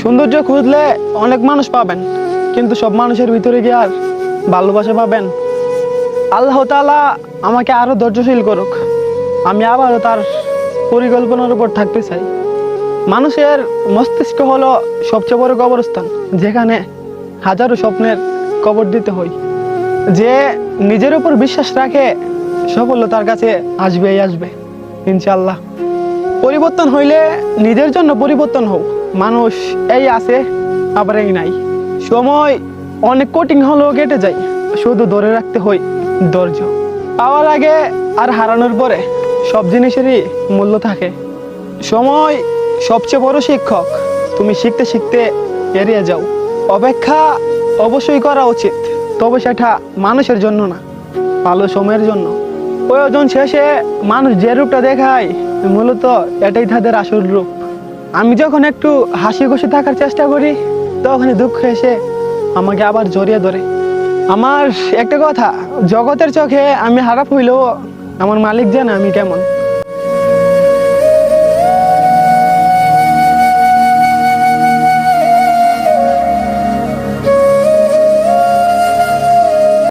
সৌন্দর্য খুঁজলে অনেক মানুষ পাবেন, কিন্তু সব মানুষের ভিতরে গিয়ে আর ভালোবাসা পাবেন। আল্লাহ তাআলা আমাকে আরও ধৈর্যশীল করুক। আমি আবারও তার পরিকল্পনার উপর থাকতে চাই। মানুষের মস্তিষ্ক হলো সবচেয়ে বড় কবরস্থান, যেখানে হাজারো স্বপ্নের কবর দিতে হয়। যে নিজের উপর বিশ্বাস রাখে, সাফল্য তার কাছে আসবেই আসবে ইনশাল্লাহ পরিবর্তন হইলে নিজের জন্য পরিবর্তন হোক। মানুষ এই আছে, আবার এই নাই। সময় অনেক কঠিন হলেও কেটে যায়। শুধু ধরে রাখতে হয় ধৈর্য। পাওয়ার আগে আর হারানোর পরে সব জিনিসেরই মূল্য থাকে। সময় সবচেয়ে বড় শিক্ষক। তুমি শিখতে শিখতে এড়িয়ে যাও। অপেক্ষা অবশ্যই করা উচিত, তবে সেটা মানুষের জন্য না, ভালো সময়ের জন্য। প্রয়োজন শেষে মানুষ যে রূপটা দেখায়, মূলত এটাই তাদের আসল রূপ। আমি যখন একটু হাসি খুশি থাকার চেষ্টা করি তখন দুঃখ এসে আমাকে আবার জড়িয়ে ধরে। আমার একটা কথা, জগতের চোখে আমি হারাপ হইলেও আমার মালিক জানে আমি কেমন।